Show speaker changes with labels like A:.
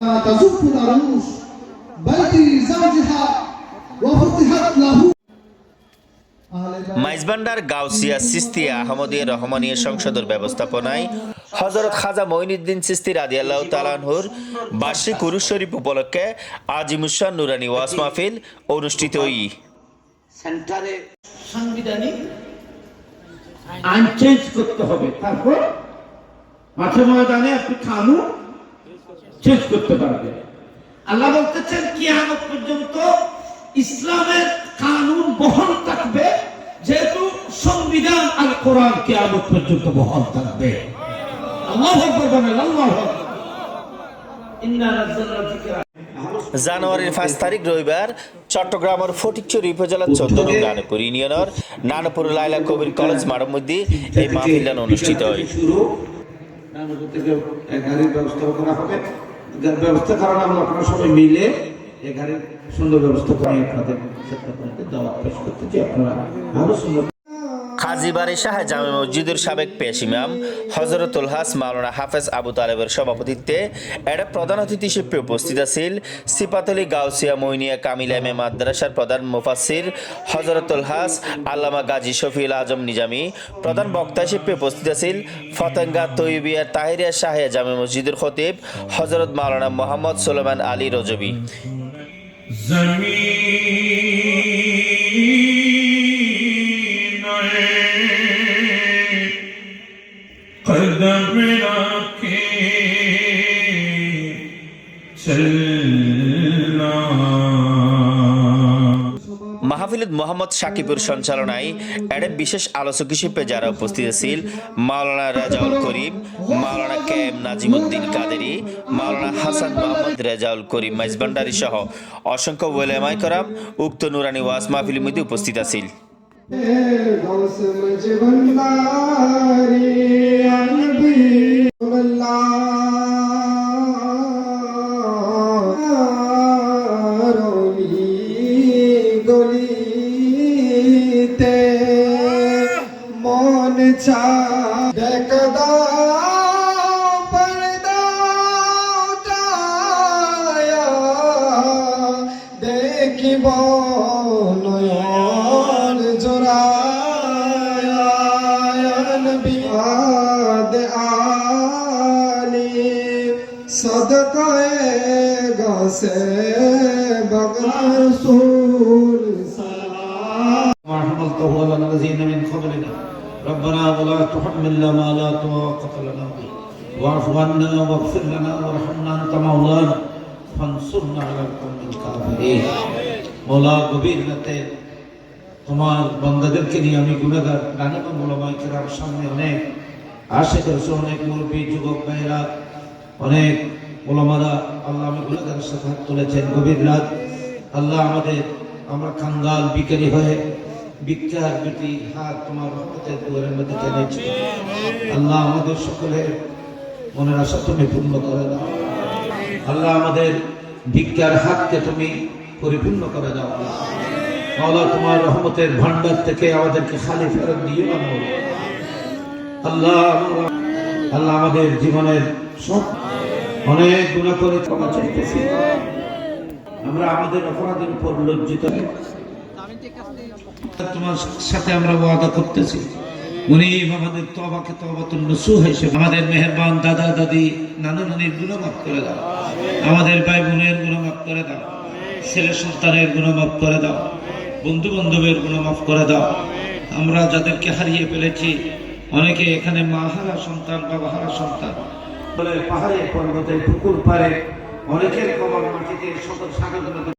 A: تزف العروس بيت زوجها وفتحت له
B: মাইজবান্ডার গাউসিয়া সিস্তিয়া আহমদিয়া রহমানিয়া সংসদের ব্যবস্থাপনায় হজরত খাজা মঈনুদ্দিন সিস্তি রাদিয়াল্লাহ তালানহুর বার্ষিক উরুস শরীফ উপলক্ষে আজিমুসান নুরানি ওয়াস মাহফিল অনুষ্ঠিত ই
C: সেন্টারে সাংবিধানিক আইন চেঞ্জ করতে হবে তারপর মাঠে ময়দানে আপনি কানুন চেঞ্জ করতে পারবেন আল্লাহ বলতেছেন কিয়ামত পর্যন্ত ইসলামের কানুন বহন থাকবে যেহেতু সংবিধান আর কোরআন কিয়ামত পর্যন্ত বহন থাকবে। আল্লাহ আকবার বলেন আল্লাহ আকবার। ইন্না নাযালনা যিকরা।
B: জানুয়ারির পাঁচ তারিখ রবিবার চট্টগ্রামের ফটিকচুরি উপজেলার চোদ্দ নং নানপুর ইউনিয়নের নানপুর লাইলা কবির কলেজ মাঠের মধ্যে এই মাহফিলটা অনুষ্ঠিত হয়।
C: ব্যবস্থা করার আমরা আপনার সবাই মিলে এখানে সুন্দর ব্যবস্থা করে আপনাদের দাওয়াত পেশ করতেছি। আপনারা আরও সুন্দর
B: হাজিবাড়ি শাহ জামে মসজিদের সাবেক পেশ ইমাম হজরতুল হাস মাওলানা হাফেজ আবু তালেবের সভাপতিত্বে এটা প্রধান অতিথি হিসেবে উপস্থিত আছেন সিপাতলি গাউসিয়া মইনিয়া কামিলামে মাদ্রাসার প্রধান মুফাসির হজরতুল হাস আল্লামা গাজী শফিউল আজম নিজামী। প্রধান বক্তা হিসেবে উপস্থিত আছেন ফতেঙ্গা তৈবিয়া তাহিরিয়া শাহে জামে মসজিদের খতিব হজরত মাওলানা মোহাম্মদ সোলেমান আলী রজবি।
D: জমিন
B: মাহফিলুদ মোহাম্মদ সাকিবুর সঞ্চালনায় এডে বিশেষ আলোচক হিসেবে যারা উপস্থিত ছিল মাওলানা রেজাউল করিম মাওলানা কে এম নাজিমুদ্দিন কাদেরি মাওলানা হাসান মোহাম্মদ রেজাউল করিম মাইজবান্ডারি সহ অসংখ্য ওয়েলেমাই করাম উক্ত নুরানি ওয়াজ মাহফিলের মধ্যে উপস্থিত আছিল।
A: এক দাও দেখিব নয়ন জোড়ায়া। নবী আদ আলি সদকায়ে গাছে বগনা রসূল সালাম
C: ربنا ولا تحملنا ما لا طاقة لنا به واعف عنا واغفر لنا وارحمنا انت مولانا فانصرنا على القوم الكافرين মৌলা গভীর রাতে তোমার বন্দাদেরকে নিয়ে আমি গুণাগার রানীমা মোলামাই কেরাম সামনে অনেক আশে করেছে অনেক মুরব্বী যুবক ভাইয়েরা অনেক ওলামারা আল্লাহ আমি গুণাগারের সাথে হাত তুলেছেন গভীর রাত আল্লাহ আমাদের আমরা কাঙ্গাল বিকারি হয়ে ভিক্ষার দুটি হাত তোমার রহমতের দুয়ারের মধ্যে টেনেছি আল্লাহ আমাদের সকলের মনের আশা তুমি পূর্ণ করে দাও। আল্লাহ আমাদের ভিক্ষার হাতকে তুমি পরিপূর্ণ করে দাও। আল্লাহ তোমার রহমতের ভান্ডার থেকে আমাদেরকে খালি ফেরত দিয়ে আল্লাহ আল্লাহ আমাদের জীবনের সব অনেক গুণা করে ক্ষমা চাইতেছি। আমরা আমাদের অপরাধের উপর লজ্জিত তোমার সাথে আমরা ওয়াদা করতেছি। উনি আমাদের তবাকে তবাতুল আমাদের মেহেরবান দাদা, দাদি, নানা, নানির গুণ মাফ করে দাও। আমাদের ভাই বোনের গুণ মাফ করে দাও। ছেলে সন্তানের গুণ মাফ করে দাও। বন্ধু বান্ধবের গুণ মাফ করে দাও। আমরা যাদেরকে হারিয়ে ফেলেছি, অনেকে এখানে মা হারা সন্তান, বাবা হারা সন্তান। পাহাড়ে, পর্বতে, পুকুর পারে অনেকের কবর মাটিতে শত সাগর